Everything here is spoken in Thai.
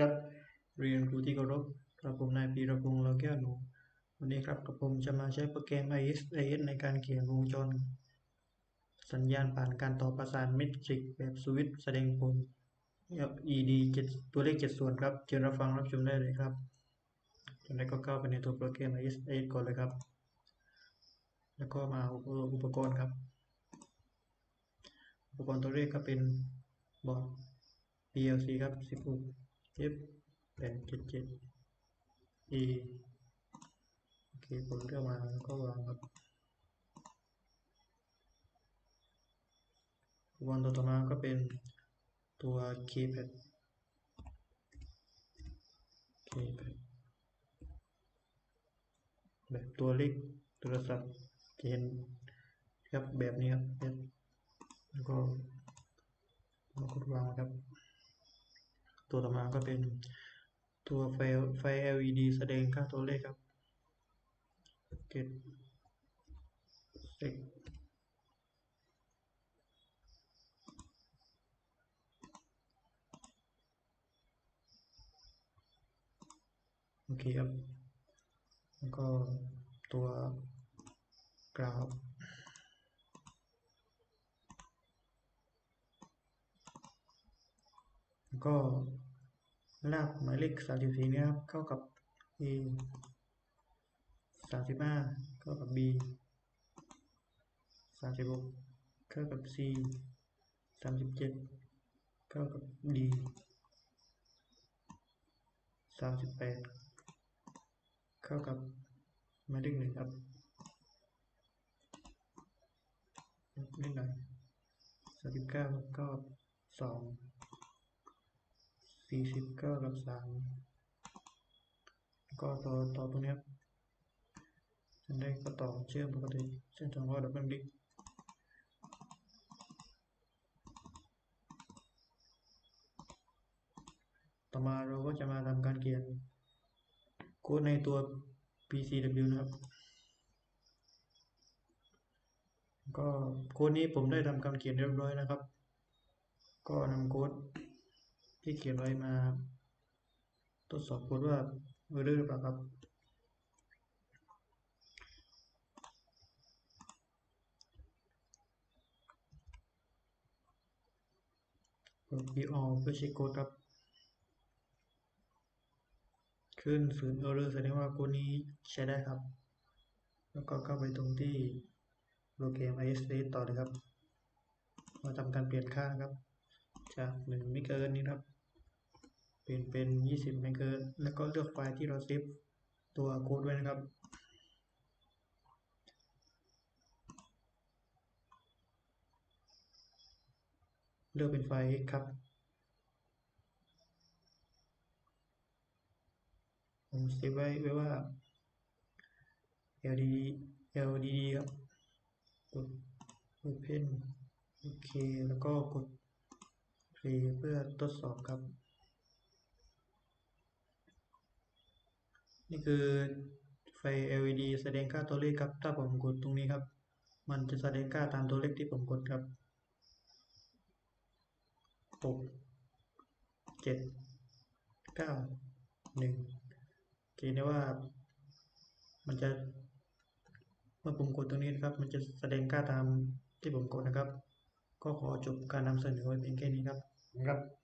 ครับเรียนครูที่เคารพกระผมนายปีระพงษ์เราแก้วหนู วันนี้ครับกระผมจะมาใช้โปรแกรม ISIS ในการเขียนวงจร สัญญาณผ่านการต่อประสานเมตริกแบบสวิตช์แสดงผล ED 7ตัวเลข 7 ส่วนครับเชิญรับฟังรับชมได้เลยครับจากนั้นก็เข้าไปในตัวโปรแกรม ISIS ก่อนเลยครับ แล้วก็มาอุปกรณ์ครับ อุปกรณ์ตัวเลขก็เป็นบอร์ด PLC ครับ16 F 877 E โอเคผมเลือกมาแล้วก็วางครับอุปกรณ์ตัวต่อมาก็เป็นตัว keypad keypad แบบตัวเลขโทรศัพท์จะเห็นครับแบบนี้ครับแล้วก็เรากดวางครับ ตัวต่อมาก็เป็นตัวไฟไฟ LED แสดงค่าตัวเลขครับ get sec โอเคครับ แล้วก็ตัวกราฟ แล้ว ก็ลากหมายเลขสามสิบสี่นี้ครับเข้ากับ A สามสิบห้าเข้ากับ B สามสิบหกเข้ากับ C สามสิบเจ็ดเข้ากับ D สามสิบแปดเข้ากับหมายเลขหนึ่งครับนิดหน่อยสามสิบเก้าก็สอง สี่สิบเก้ากับสามก็ต่อต่อตรงนี้ครับเส้ก็ต่อเชื่อมปกติเส้นสองก็ดับเบิลคลิกต่อมาเราก็จะมาทำการเขียนโค้ดในตัว PCW นะครับ ก็โค้ดนี้ผมได้ทำการเขียนเรียบร้อยนะครับ ก็นำโค้ด ที่เขียนไว้มา ทดสอบโค้ดว่าเออร์หรือเปล่าครับกด view all เพื่อเช็คโค้ดครับ ขึ้นศูนย์เออร์แสดงว่าโค้ดนี้ใช้ได้ครับ แล้วก็เข้าไปตรงที่โปรแกรม ISS ต่อเลยครับ มาทำการเปลี่ยนค่าครับ จากหนึ่งไม่เกินนี้ครับ ลี่ยนเป็นยี่สิบไม่เกินแล้วก็เลือกไฟล์ที่เราเซฟตัวโค้ดไว้นะครับ เลือกเป็นไฟล์ x ครับผมเซฟไว้ไว้ว่า LDD LDD ครับ กด Open โอเค แล้วก็กด Play เพื่อทดสอบครับ นี่คือไฟ LED แสดงค่าตัวเลขครับ ถ้าผมกดตรงนี้ครับ มันจะแสดงค่าตามตัวเลขที่ผมกดครับหกเจ็ดเก้าหนึ่งเกณฑ์ได้ว่า มันจะ เมื่อผมกดตรงนี้นะครับ มันจะแสดงค่าตามที่ผมกดนะครับ ก็ขอจบการนำเสนอไว้เพียงแค่นี้ครับครับ